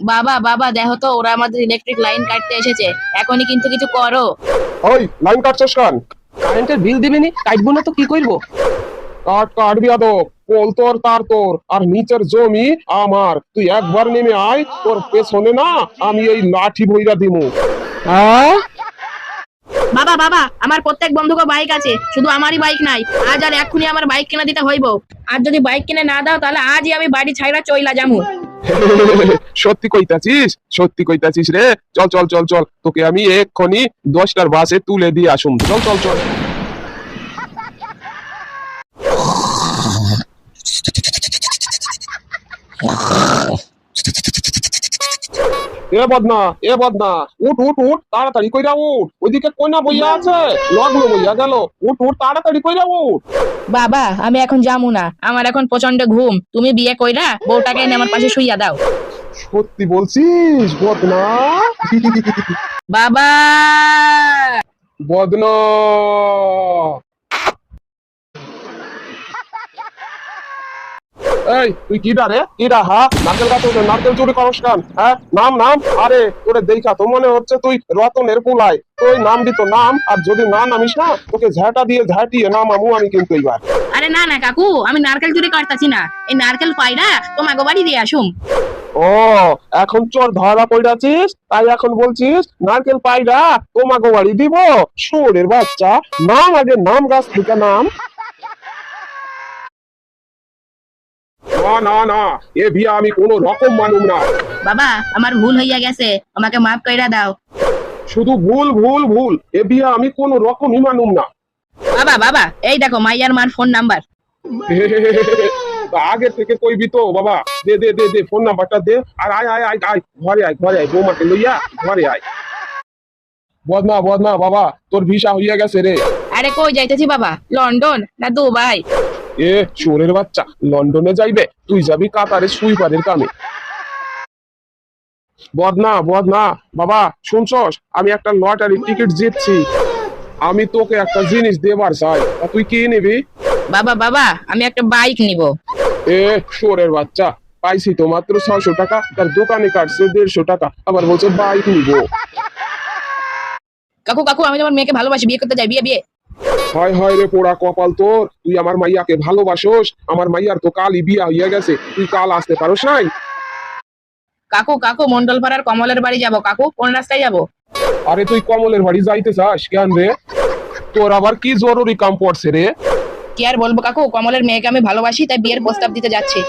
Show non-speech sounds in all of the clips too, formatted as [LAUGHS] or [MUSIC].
বাবা বাবা দেখো তো ওরা আমাদের ইলেকট্রিক লাইন কাটতে এসেছে। এখনই কিন্তু কিছু করো। ওই লাইন কাটছস কান? কারেন্টের বিল দিবিনি? কাটবো না তো কি করব? কাট কাটবি আদো? পোল তোর তার তোর আর নিচের জমি আমার। তুই একবার নেমে আয় তোর পেছনে না আমি এই লাঠি বইরা দিমু। হ্যাঁ? বাবা বাবা আমার প্রত্যেক বন্ধুকে বাইক আছে শুধু আমারই বাইক নাই। আজ আর এক্ষুনি আমার বাইক কিনে দিতে হইব। আর যদি বাইক কিনে না দাও তাহলে আজই আমি বাড়ি ছাইরা চইলা যামু। [LAUGHS] সত্যি কইতাছিস? সত্যি কইতাছিস রে? চল চল চল চল। তোকে আমি এক্ষুনি দশটার বাসে তুলে দিয়ে আসুন চল চল চল। এ বদনা এ বদনা উঠ উঠ উঠ তাড়াতাড়ি কইরা উঠ। ওইদিকে কইনা বইয়া আছে লগ্ন বইয়া গেল। উঠ উঠ তাড়াতাড়ি কইরা উঠ। বাবা আমি এখন যামু না। আমার এখন প্রচণ্ড ঘুম। তুমি বিয়ে কইরা বউটাকে এনে আমার পাশে শুইয়া দাও। সত্যি বলছিস বদনা? বাবা! বদনা! এই তুই কিডা রে? কিডা হা নারকেল গাছ নারকেল চুরি করস কান? হ্যাঁ? নাম নাম? আরে তোরে দেখা তো মনে হচ্ছে তুই রতনের কুলাই তুই নাম দিত নাম আর যদি না নামিস না তোকে ঝাঁটা দিয়ে ঝাঁটিয়ে নামামু আমি কিন্তু এইবার। আরে না না কাকু আমি নারকেল চুরি করতেছি না। এই নারকেল পাইরা তোমাকে বাড়ি দিয়ে আসুম। ও এখন চোর ধরা পড়াছিস তাই এখন বলছিস নারকেল পাইরা তোমাকে বাড়ি দিব। সুরের বাচ্চা নাম আগে নাম গাছ থেকে নাম। না না না এ বিয়া আমি কোনো রকম মানুম না। বাবা আমার ভুল হইয়া গেছে। আমাকে মাফ কইরা দাও। শুধু ভুল ভুল ভুল এ বিয়া আমি কোনো রকমই মানুম না। বাবা বাবা এই দেখো মাইয়ার মার ফোন নাম্বার আগে থেকে কইবি তো বাবা। দে দে দে দে ফোন নাম্বারটা দে। আর আয় আয় আয় আয় ঘরে আয় ঘরে আয় বৌমাকে লইয়া ঘরে আয়। বদনা বদনা বাবা তোর ভিসা হইয়া গেছে রে। আরে কই যাইতেছি বাবা? লন্ডন না দুবাই? এ চোরের বাচ্চা লন্ডনে যাইবে তুই যাবি কাতারে সুইপারের কামে। বদনা বদনা বাবা শুনছস? আমি একটা লটারি টিকিট জিতছি। আমি তোকে একটা জিনিস দেবার চাই তুই কি নিবি? বাবা বাবা আমি একটা বাইক নিব। এ চোরের বাচ্চা পাইছি তো মাত্র ছয়শো টাকা তার দোকানে কাটছে দেড়শো টাকা আবার বলছে বাইক নিবো। কাকু কাকু আমি তোমার মেয়েকে ভালোবাসি বিয়ে করতে যাই বিয়ে বিয়ে। হয় হয় রে পোড়া কপাল তোর। তুই আমার মাইয়াকে ভালোবাসোস। আমার মাইয়ার তো কালই বিয়া হইয়া গেছে। তুই কাল আসতে পারোস নাই? কাকু কাকু মন্ডল পাড়ার কমলের বাড়ি যাব। কাকু কোন রাস্তায় যাব? আরে তুই কমলের বাড়ি যাইতে চাস? কেন রে? তোর আবার কি জরুরি কাম পড়ছে রে? কি আর বলব কাকু? কমলের মেয়েকে আমি ভালোবাসি তাই বিয়ের প্রস্তাব দিতে যাচ্ছি।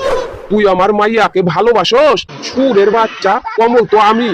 তুই আমার মাইয়াকে ভালোবাসোস? সুরের বাচ্চা কমল তো আমি।